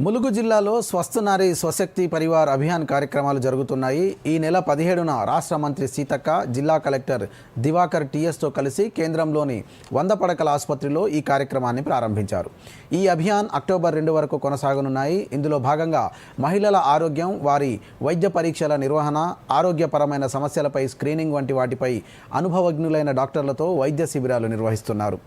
ములుగు జిల్లాలో స్వస్థ నారీ స్వశక్తి పరివార్ అభియాన్ కార్యక్రమాలు జరుగుతున్నాయి. ఈ నెల పదిహేడున రాష్ట్ర మంత్రి సీతక్క జిల్లా కలెక్టర్ దివాకర్ టీఎస్తో కలిసి కేంద్రంలోని వంద పడకల ఆసుపత్రిలో ఈ కార్యక్రమాన్ని ప్రారంభించారు. ఈ అభియాన్ అక్టోబర్ రెండు వరకు కొనసాగనున్నాయి. ఇందులో భాగంగా మహిళల ఆరోగ్యం వారి వైద్య పరీక్షల నిర్వహణ ఆరోగ్యపరమైన సమస్యలపై స్క్రీనింగ్ వంటి వాటిపై అనుభవజ్ఞులైన డాక్టర్లతో వైద్య శిబిరాలు నిర్వహిస్తున్నారు.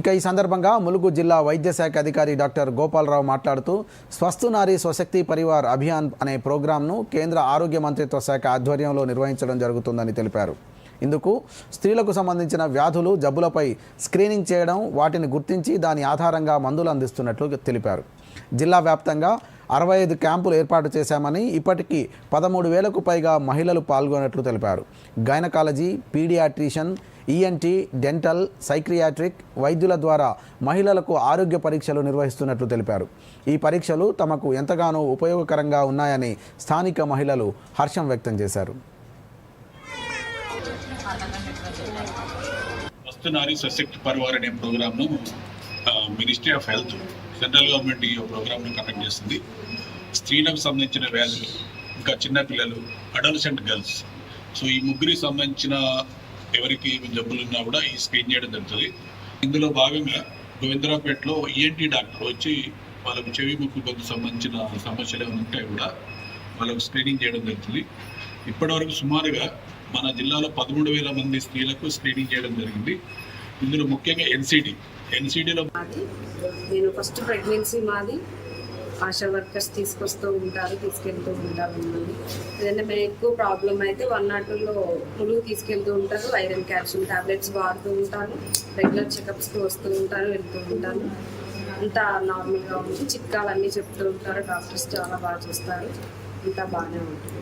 ఇక ఈ సందర్భంగా ములుగు జిల్లా వైద్య శాఖ అధికారి డాక్టర్ గోపాలరావు మాట్లాడుతూ స్వస్థ నారీ స్వశక్తి పరివార్ అభియాన్ అనే ప్రోగ్రాంను కేంద్ర ఆరోగ్య మంత్రిత్వ శాఖ ఆధ్వర్యంలో నిర్వహించడం జరుగుతుందని తెలిపారు. ఇందుకు స్త్రీలకు సంబంధించిన వ్యాధులు జబ్బులపై స్క్రీనింగ్ చేయడం వాటిని గుర్తించి దాని ఆధారంగా మందులు అందిస్తున్నట్లు తెలిపారు. జిల్లా వ్యాప్తంగా అరవై ఐదు క్యాంపులు ఏర్పాటు చేశామని ఇప్పటికీ పదమూడు వేలకు పైగా మహిళలు పాల్గొన్నట్లు తెలిపారు. Gynaecology paediatrician ENT dental psychiatric వైద్యుల ద్వారా మహిళలకు ఆరోగ్య పరీక్షలు నిర్వహిస్తున్నట్లు తెలిపారు. ఈ పరీక్షలు తమకు ఎంతగానో ఉపయోగకరంగా ఉన్నాయని స్థానిక మహిళలు హర్షం వ్యక్తం చేశారు. వస్తున్నారు నారీ సశక్తి పరివార్ అనే ప్రోగ్రామ్ను ministry of health central government ఈ ప్రోగ్రామ్ను కండక్ట్ చేస్తుంది స్త్రీలకు సంబంధించిన వ్యాధులు ఇంకా చిన్నపిల్లలు అడల్సెంట్ గర్ల్స్ సో ఈ ముగ్గురికి సంబంధించిన ఎవరికి జబ్బులు ఉన్నా కూడా ఈ స్క్రీన్ చేయడం జరుగుతుంది. ఇందులో భాగంగా గోవిందరావుపేటలో ఈఎన్టీ డాక్టర్ వచ్చి వాళ్ళకు చెవి ముక్కు గొంతు సంబంధించిన సమస్యలు ఏమైనా ఉంటే కూడా వాళ్ళకు స్క్రీనింగ్ చేయడం జరుగుతుంది. ఇప్పటివరకు సుమారుగా మన జిల్లాలో పదమూడు వేల మంది స్త్రీలకు స్క్రీనింగ్ చేయడం జరిగింది. ఇందులో ముఖ్యంగా ఎన్సిడి ఎన్సిడిలో మాది. నేను ఫస్ట్ ప్రెగ్నెన్సీ మాది. ఆశా వర్కర్స్ తీసుకొస్తూ ఉంటారు తీసుకెళ్తూ ఉంటారు మమ్మల్ని. ఏదైనా మేము ఎక్కువ ప్రాబ్లం అయితే వన్ నాట్ టూలో ములుగు తీసుకెళ్తూ ఉంటారు. ఐరన్ క్యాల్షియం టాబ్లెట్స్ వాడుతూ ఉంటాను రెగ్యులర్ చెకప్స్కి వస్తూ ఉంటాను వెళ్తూ ఉంటాను అంతా నార్మల్గా ఉంది. చిట్కాలు అన్నీ చెప్తూ ఉంటారు. డాక్టర్స్ చాలా బాగా చూస్తారు. అంతా బాగానే ఉంటుంది.